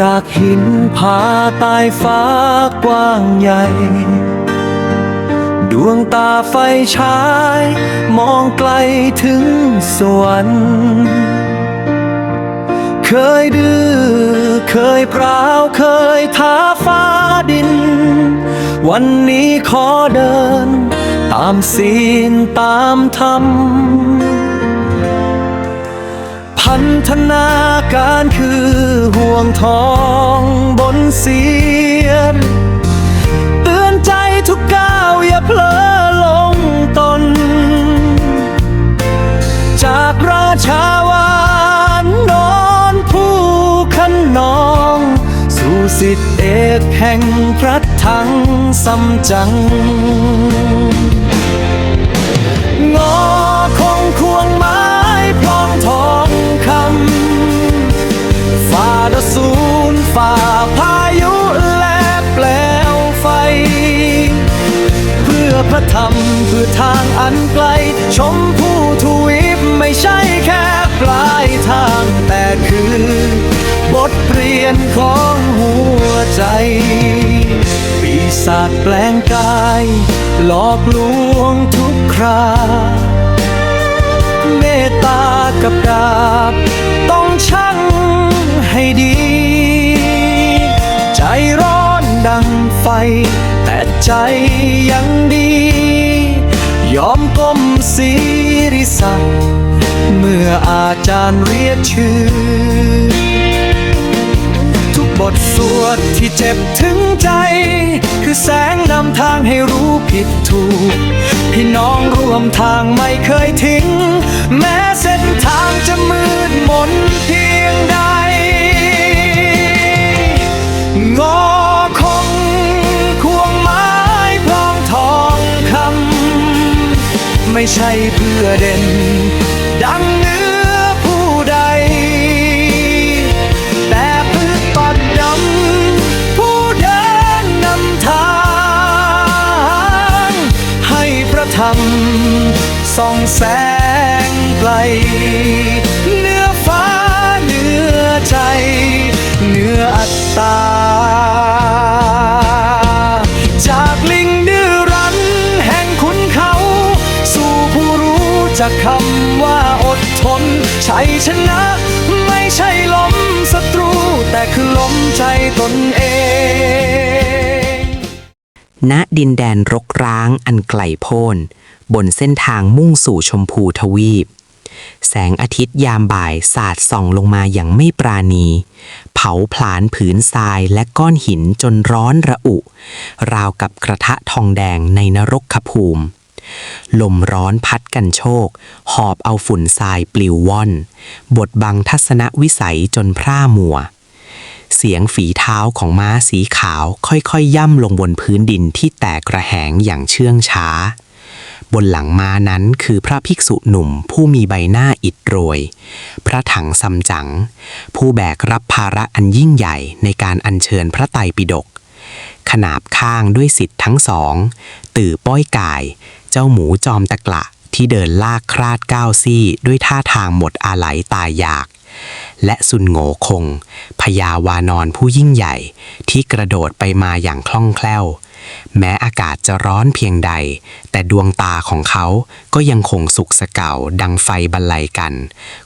จากหินผาใตายฟ้ากว้างใหญ่ ดวงตาไฟฉาย มองไกลถึงสวรรค์เคยดื้อเคยพร้าวเคยท้าฟ้าดิน วันนี้ขอเดิน ตามศีลตามธรรม พันธนาการคือห่วงทองบนเสียนเตือนใจทุกก้าวอย่าเพลอลงตน จากราชาวานนอนผู้ขันนอง สู่สิทธิเอกแห่งพระถังซัมจังงอ ดสูนฝ่าพายุและแปลวไฟ เพื่อพระธรรมเพื่อทางอันไกล ชมผู้ทวีปไม่ใช่แค่ปลายทางแต่คือ บทเรียนของหัวใจ ปีศาจแปลงกาย หลอกลวงทุกครา เมตตากับดาบต้อง ให้ดี ใจร้อนดังไฟ แต่ใจยังดี ยอมก้มศีริสักดิ์เมื่ออาจารย์เรียกชื่อ ทุกบทสวดที่เจ็บถึงใจ คือแสงนำทางให้รู้ผิดถูก พี่น้องร่วมทางไม่เคยทิ้ง แม้เส้นทางจะมืดมนเพียงใด งอคงควงไม้พลองทองคำ ไม่ใช่เพื่อเด่น ดังเนื้อผู้ใด แต่เพื่อปัดดำผู้เดินนำทาง ให้พระธรรมส่องแสงไกล จักคำว่าอดทนชัยชนะ ไม่ใช่ล้มศัตรู แต่คือล้มใจตนเอง ณดินแดนรกร้างอันไกลโพ้น บนเส้นทางมุ่งสู่ชมพูทวีป แสงอาทิตย์ยามบ่ายสาดส่องลงมาอย่างไม่ปราณี เผาผลาญผืนทรายและก้อนหินจนร้อนระอุ ราวกับกระทะทองแดงในนรกขภูมิ ลมร้อนพัดกันโชก หอบเอาฝุ่นทรายปลิวว่อน บดบังทัศนวิสัยจนพร่ามัว เสียงฝีเท้าของม้าสีขาวค่อยๆย่ำลงบนพื้นดินที่แตกกระแหงอย่างเชื่องช้า บนหลังม้านั้นคือพระภิกษุหนุ่มผู้มีใบหน้าอิดโรย พระถังซัมจั๋งผู้แบกรับภาระอันยิ่งใหญ่ในการอัญเชิญพระไตรปิฎกขนาบข้างด้วยสิทธิ์ทั้งสอง ตื่อป้อยกาย เจ้าหมูจอมตะกละที่เดินลากคราดก้าวซี่ด้วยท่าทางหมดอาไหลตายอยาก และสุนโงคงพญาวานอนผู้ยิ่งใหญ่ที่กระโดดไปมาอย่างคล่องแคล่ว แม้อากาศจะร้อนเพียงใด แต่ดวงตาของเขาก็ยังคงสุกสะเก่าดังไฟบรรลัยกัน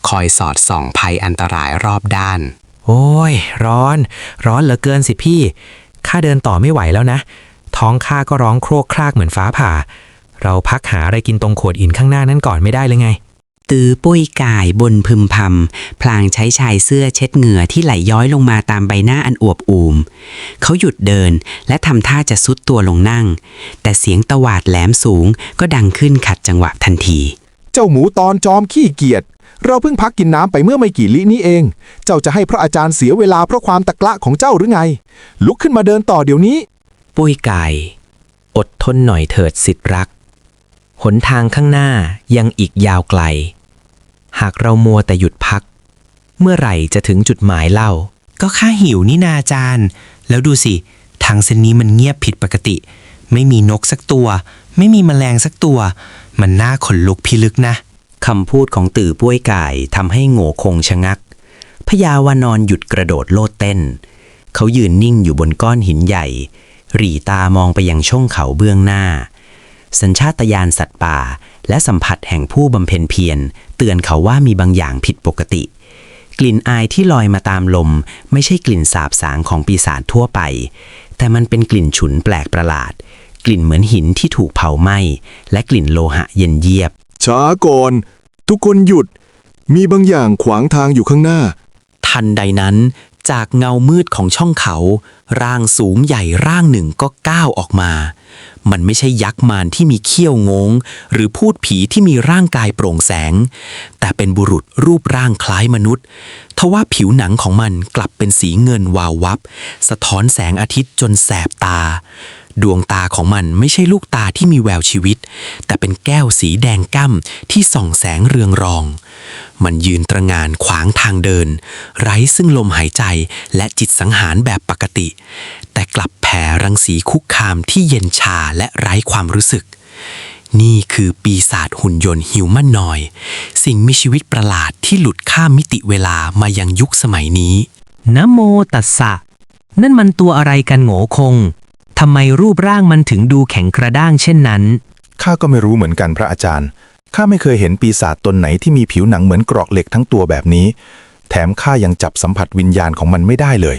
คอยสอดส่องภัยอันตรายรอบด้าน โอ้ย ร้อน ร้อนเหลือเกินสิพี่ข้าเดินต่อไม่ไหวแล้วนะ ท้องข้าก็ร้องโครกครากเหมือนฟ้าผ่า เราพักหาอะไรกินตรงโขดอินข้างหน้านั้นก่อนไม่ได้เลยไง ตือปุ้ยกายบนพึมพำพลางใช้ชายเสื้อเช็ดเหงื่อที่ไหลย้อยลงมาตามใบหน้าอันอวบอูม เขาหยุดเดินและทำท่าจะซุดตัวลงนั่ง แต่เสียงตวาดแหลมสูงก็ดังขึ้นขัดจังหวะทันที เจ้าหมูตอนจอมขี้เกียจ เราเพิ่งพักกินน้ำไปเมื่อไม่กี่ลินี้เอง เจ้าจะให้พระอาจารย์เสียเวลาเพราะความตะกละของเจ้าหรือไง ลุกขึ้นมาเดินต่อเดี๋ยวนี้ ปุ้ยไก่ อดทนหน่อยเถิดสิทธิ์รัก หนทางข้างหน้ายังอีกยาวไกล หากเรามัวแต่หยุดพัก เมื่อไหร่จะถึงจุดหมายเล่า ก็ข้าหิวนี่นาจารย์ แล้วดูสิ ทางเส้นนี้มันเงียบผิดปกติ ไม่มีนกสักตัว ไม่มีแมลงสักตัว มันน่าขนลุกพิลึกนะคำพูดของตื่อป้วยก่ายทำให้โง่คงชะงักพญาวานอนหยุดกระโดดโลดเต้น เขายืนนิ่งอยู่บนก้อนหินใหญ่ หรี่ตามองไปยังช่องเขาเบื้องหน้า สัญชาตญาณสัตว์ป่า และสัมผัสแห่งผู้บำเพ็ญเพียรเตือนเขาว่ามีบางอย่างผิดปกติ กลิ่นอายที่ลอยมาตามลม ไม่ใช่กลิ่นสาบสางของปีศาจทั่วไป แต่มันเป็นกลิ่นฉุนแปลกประหลาด กลิ่นเหมือนหินที่ถูกเผาไหม้และกลิ่นโลหะเย็นเยียบ ช้าก่อน ทุกคนหยุด มีบางอย่างขวางทางอยู่ข้างหน้า ทันใดนั้น จากเงามืดของช่องเขา ร่างสูงใหญ่ร่างหนึ่งก็ก้าวออกมา มันไม่ใช่ยักษ์มารที่มีเขี้ยวงง หรือพูดผีที่มีร่างกายโปร่งแสง แต่เป็นบุรุษรูปร่างคล้ายมนุษย์ทว่าผิวหนังของมันกลับเป็นสีเงินวาววับ สะท้อนแสงอาทิตย์จนแสบตา ดวงตาของมันไม่ใช่ลูกตาที่มีแววชีวิต แต่เป็นแก้วสีแดงก้ำที่ส่องแสงเรืองรอง มันยืนตระงานขวางทางเดิน ไร้ซึ่งลมหายใจและจิตสังหารแบบปกติ แต่กลับแผ่รังสีคุกคามที่เย็นชาและไร้ความรู้สึกนี่คือปีศาจหุ่นยนต์ฮิวแมนนอย สิ่งมีชีวิตประหลาดที่หลุดข้ามมิติเวลามายังยุคสมัยนี้ นะโมตัสสะ นั่นมันตัวอะไรกันโง่คง ทำไมรูปร่างมันถึงดูแข็งกระด้างเช่นนั้น ข้าก็ไม่รู้เหมือนกันพระอาจารย์ ข้าไม่เคยเห็นปีศาจตนไหนที่มีผิวหนังเหมือนเกราะเหล็กทั้งตัวแบบนี้ แถมข้ายังจับสัมผัสวิญญาณของมันไม่ได้เลย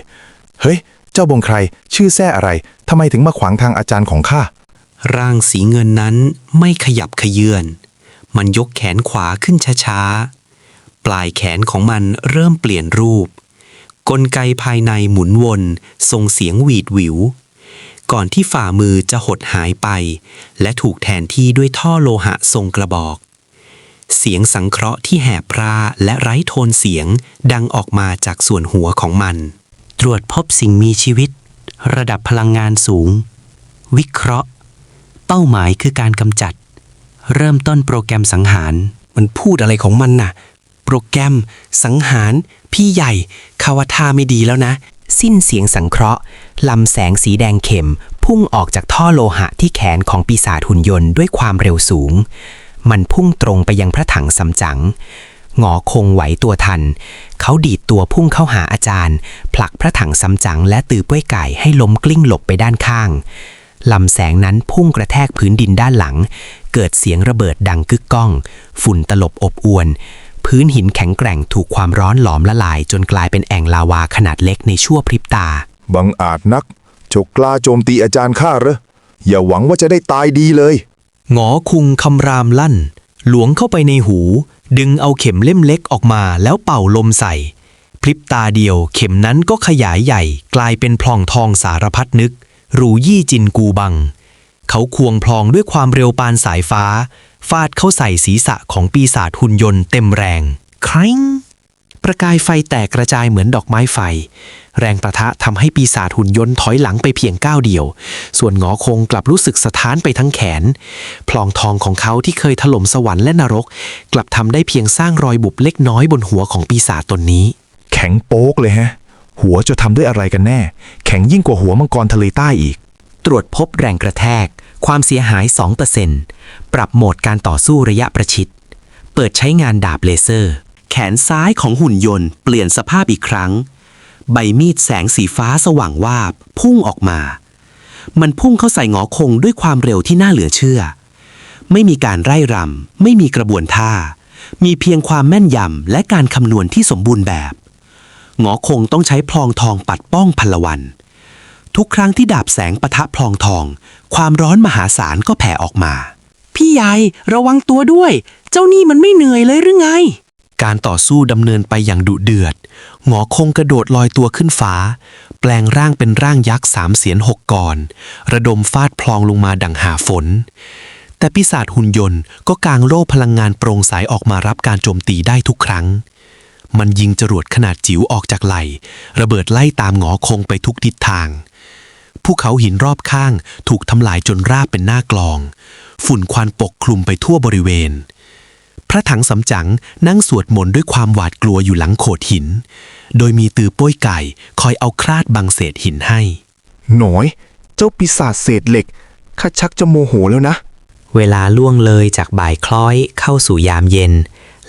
เฮ้ย เจ้าบงใคร ชื่อแท้อะไร ทำไมถึงมาขวางทางอาจารย์ของข้า ร่างสีเงินนั้นไม่ขยับขยื่น มันยกแขนขวาขึ้นช้าๆ ปลายแขนของมันเริ่มเปลี่ยนรูป กลไกภายในหมุนวนส่งเสียงหวีดหวิว ก่อนที่ฝ่ามือจะหดหายไป และถูกแทนที่ด้วยท่อโลหะทรงกระบอก เสียงสังเคราะห์ที่แหบพร่าและไร้โทนเสียงดังออกมาจากส่วนหัวของมัน ตรวจพบสิ่งมีชีวิต ระดับพลังงานสูง วิเคราะห์ เป้าหมายคือการกำจัด เริ่มต้นโปรแกรมสังหาร มันพูดอะไรของมันน่ะ โปรแกรม สังหาร พี่ใหญ่คาวาท่าไม่ดีแล้วนะ สิ้นเสียงสังเคราะห์ลำแสงสีแดงเข็ม พุ่งออกจากท่อโลหะที่แขนของปีศาจหุ่นยนต์ด้วยความเร็วสูง มันพุ่งตรงไปยังพระถังสำจั๋งหงอคงไหวตัวทัน เขาดีดตัวพุ่งเข้าหาอาจารย์ ผลักพระถังสำจั๋งและตือป้วยไก่ให้ล้มกลิ้งหลบไปด้านข้างลำแสงนั้นพุ่งกระแทกพื้นดินด้านหลัง เกิดเสียงระเบิดดังกึกก้อง ฝุ่นตลบอบอวน พื้นหินแข็งแกร่งถูกความร้อนหลอมละลาย จนกลายเป็นแอ่งลาวาขนาดเล็กในชั่วพริบตา บังอาจนักจกกล้าโจมตีอาจารย์ข้าเหรอ อย่าหวังว่าจะได้ตายดีเลย หงอคุงคำรามลั่น หลวงเข้าไปในหู ดึงเอาเข็มเล่มเล็กออกมาแล้วเป่าลมใส่ พริบตาเดียวเข็มนั้นก็ขยายใหญ่ กลายเป็นพลองทองสารพัดนึก รูยี่จินกูบัง เขาควงพลองด้วยความเร็วปานสายฟ้า ฟาดเข้าใส่ศีรษะของปีศาจหุ่นยนต์เต็มแรง คริงประกายไฟแตกกระจายเหมือนดอกไม้ไฟ แรงประทะทำให้ปีศาจหุ่นยนต์ถอยหลังไปเพียงก้าวเดียว ส่วนหงอคงกลับรู้สึกสะท้านไปทั้งแขน พลองทองของเขาที่เคยถล่มสวรรค์และนรก กลับทำได้เพียงสร้างรอยบุบเล็กน้อยบนหัวของปีศาจตนนี้ แข็งโป๊กเลยฮะ หัวจะทำด้วยอะไรกันแน่ แข็งยิ่งกว่าหัวมังกรทะเลใต้อีก ตรวจพบแรงกระแทก ความเสียหาย 2%ปรับโหมดการต่อสู้ระยะประชิด เปิดใช้งานดาบเลเซอร์ แขนซ้ายของหุ่นยนต์ เปลี่ยนสภาพอีกครั้ง ใบมีดแสงสีฟ้าสว่างวาบ พุ่งออกมา มันพุ่งเข้าใส่หงอคงด้วยความเร็วที่น่าเหลือเชื่อ ไม่มีการไร่รำไม่มีกระบวนท่า มีเพียงความแม่นยำและการคำนวณที่สมบูรณ์แบบ หงอคงต้องใช้พลองทองปัดป้องพลวัน ทุกครั้งที่ดาบแสงปะทะพลองทอง ความร้อนมหาศาลก็แผ่ออกมา พี่ใหญ่ระวังตัวด้วย เจ้านี่มันไม่เหนื่อยเลยหรือไง การต่อสู้ดำเนินไปอย่างดุเดือด หงอคงกระโดดลอยตัวขึ้นฟ้า แปลงร่างเป็นร่างยักษ์สามเสียนหกกรระดมฟาดพลองลงมาดังหาฝน แต่ปีศาจหุ่นยนต์ก็กางโล่พลังงานโปร่งใสออกมารับการโจมตีได้ทุกครั้งมันยิงจรวดขนาดจิ๋วออกจากไหล ระเบิดไล่ตามหงอคงไปทุกทิศทาง ภูเขาหินรอบข้างถูกทำลายจนราบเป็นหน้ากลอง ฝุ่นควันปกคลุมไปทั่วบริเวณ พระถังสำจั๋งนั่งสวดมนต์ด้วยความหวาดกลัวอยู่หลังโขดหิน โดยมีตือโป้ยไก่คอยเอาคราดบังเศษหินให้ หน่อย เจ้าปีศาจเศษเหล็กข้าชักจะโมโหแล้วนะ เวลาล่วงเลยจากบ่ายคล้อยเข้าสู่ยามเย็น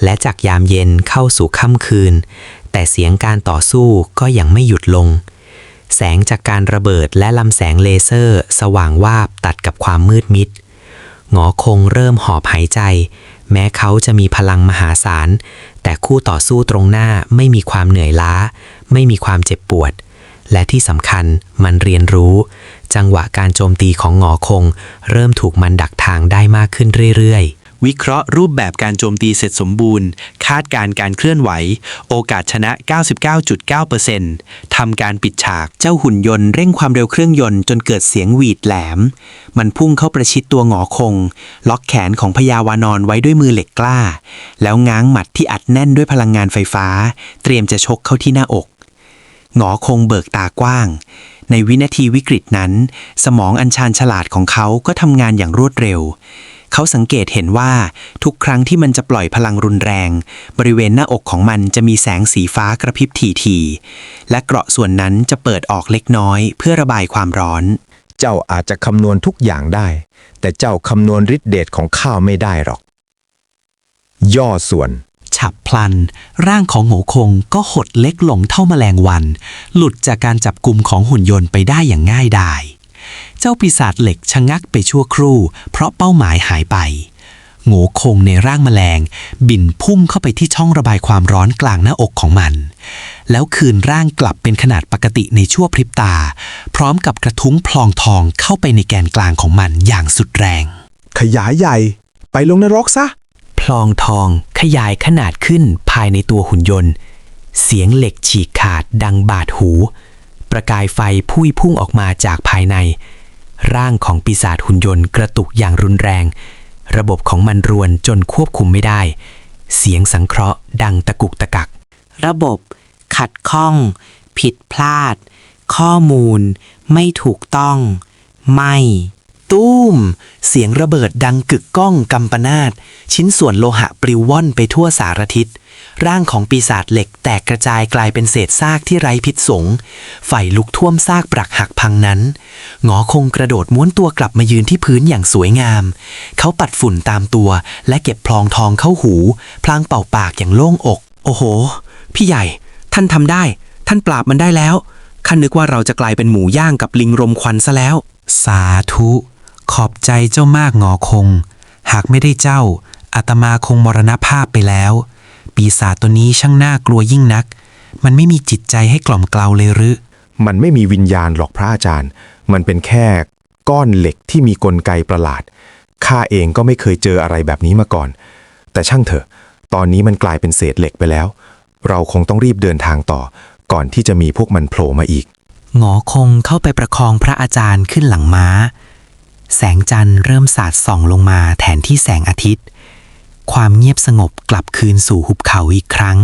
และจากยามเย็นเข้าสู่ค่ำคืน แต่เสียงการต่อสู้ก็ยังไม่หยุดลง แสงจากการระเบิดและลำแสงเลเซอร์ สว่างวาบตัดกับความมืดมิด หงอคงเริ่มหอบหายใจ แม้เขาจะมีพลังมหาศาล แต่คู่ต่อสู้ตรงหน้าไม่มีความเหนื่อยล้า ไม่มีความเจ็บปวด และที่สำคัญมันเรียนรู้ จังหวะการโจมตีของหงอคง เริ่มถูกมันดักทางได้มากขึ้นเรื่อยๆ วิเคราะห์รูปแบบการโจมตีเสร็จสมบูรณ์ คาดการณ์การเคลื่อนไหว โอกาสชนะ 99.9%ทำการปิดฉาก เจ้าหุ่นยนต์เร่งความเร็วเครื่องยนต์จนเกิดเสียงหวีดแหลม มันพุ่งเข้าประชิดตัวหงอคง ล็อกแขนของพญาวานอนไว้ด้วยมือเหล็กกล้า แล้วง้างหมัดที่อัดแน่นด้วยพลังงานไฟฟ้า เตรียมจะชกเข้าที่หน้าอก หงอคงเบิกตากว้าง ในวินาทีวิกฤตนั้น สมองอัญชานฉลาดของเขาก็ทำงานอย่างรวดเร็ว เขาสังเกตเห็นว่าทุกครั้งที่มันจะปล่อยพลังรุนแรง บริเวณหน้าอกของมันจะมีแสงสีฟ้ากระพริบทีๆและเกราะส่วนนั้นจะเปิดออกเล็กน้อย เพื่อระบายความร้อน เจ้าอาจจะคำนวณทุกอย่างได้ แต่เจ้าคำนวณฤทธิเดชของข้าไม่ได้หรอก ย่อส่วน ฉับพลัน ร่างของโหงคงก็หดเล็กลงเท่าแมลงวัน หลุดจากการจับกลุ่มของหุ่นยนต์ไปได้อย่างง่ายดาย เจ้าปีศาจเหล็กชะงักไปชั่วครู่ เพราะเป้าหมายหายไปโง่คงในร่างแมลง บินพุ่งเข้าไปที่ช่องระบายความร้อนกลางหน้าอกของมัน แล้วคืนร่างกลับเป็นขนาดปกติในชั่วพริบตา พร้อมกับกระทุ้งพลองทองเข้าไปในแกนกลางของมันอย่างสุดแรง ขยายใหญ่ ไปลงนรกซะ พลองทองขยายขนาดขึ้นภายในตัวหุ่นยนต์ เสียงเหล็กฉีกขาดดังบาดหู ประกายไฟพุ่ยพุ่งออกมาจากภายใน ร่างของปีศาจหุ่นยนต์กระตุกอย่างรุนแรง ระบบของมันรวนจนควบคุมไม่ได้ เสียงสังเคราะห์ดังตะกุกตะกัก ระบบขัดข้อง ผิดพลาด ข้อมูล ไม่ถูกต้อง ไม่ตุ้ม เสียงระเบิดดังกึกก้องกำปนาตชิ้นส่วนโลหะปลิวว่อนไปทั่วสารทิศ ร่างของปีศาจเหล็กแตกกระจายกลายเป็นเศษซากที่ไร้พิษสงไฟลุกท่วมซากปรักหักพังนั้น หงอคงกระโดดม้วนตัวกลับมายืนที่พื้นอย่างสวยงาม เขาปัดฝุ่นตามตัว และเก็บพลองทองเข้าหู พลางเป่าปากอย่างโล่งอก โอ้โห พี่ใหญ่ ท่านทำได้ ท่านปราบมันได้แล้วข้านึกว่าเราจะกลายเป็นหมูย่างกับลิงรมควันซะแล้ว สาธุ ขอบใจเจ้ามากงอคง หากไม่ได้เจ้าอาตมาคงมรณภาพไปแล้ว ปีศาจตัวนี้ช่างน่ากลัวยิ่งนัก มันไม่มีจิตใจให้กล่อมเกลาเลยหรือ มันไม่มีวิญญาณหรอกพระอาจารย์ มันเป็นแค่ก้อนเหล็กที่มีกลไกประหลาด ข้าเองก็ไม่เคยเจออะไรแบบนี้มาก่อน แต่ช่างเถอะ ตอนนี้มันกลายเป็นเศษเหล็กไปแล้ว เราคงต้องรีบเดินทางต่อ ก่อนที่จะมีพวกมันโผล่มาอีก หงอคงเข้าไปประคองพระอาจารย์ขึ้นหลังม้า แสงจันทร์เริ่มสาดส่องลงมาแทนที่แสงอาทิตย์ ความเงียบสงบกลับคืนสู่หุบเขาอีกครั้ง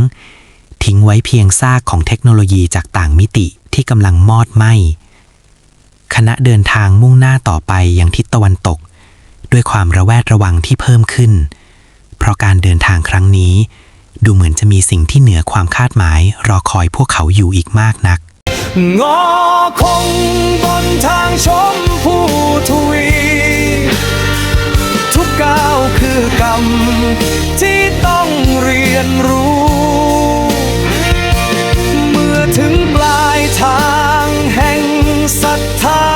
ทิ้งไว้เพียงซากของเทคโนโลยีจากต่างมิติที่กำลังมอดไหม้คณะเดินทางมุ่งหน้าต่อไปยังทิศตะวันตก ด้วยความระแวดระวังที่เพิ่มขึ้น เพราะการเดินทางครั้งนี้ ดูเหมือนจะมีสิ่งที่เหนือความคาดหมายรอคอยพวกเขาอยู่อีกมากนัก งอคงบนทางชมพูทวี ที่ต้องเรียนรู้ เมื่อถึงปลายทางแห่งศรัทธา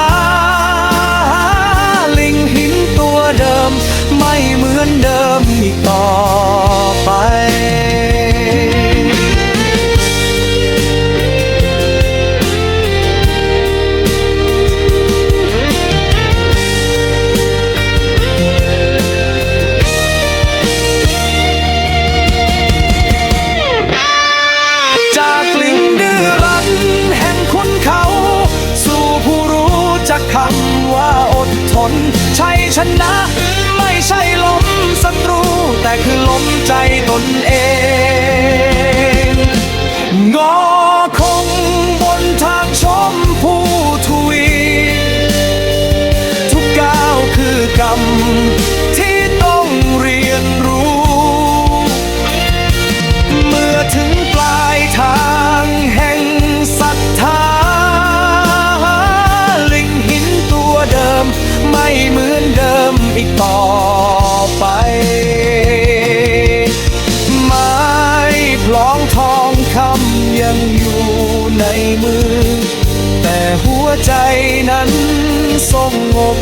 ม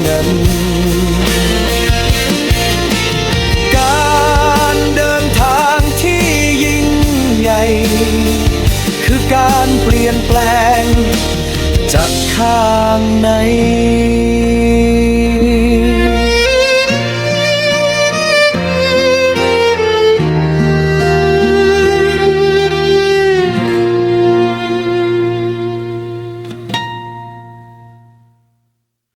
เงิน การเดินทางที่ยิ่งใหญ่ คือการเปลี่ยนแปลงจากข้างใน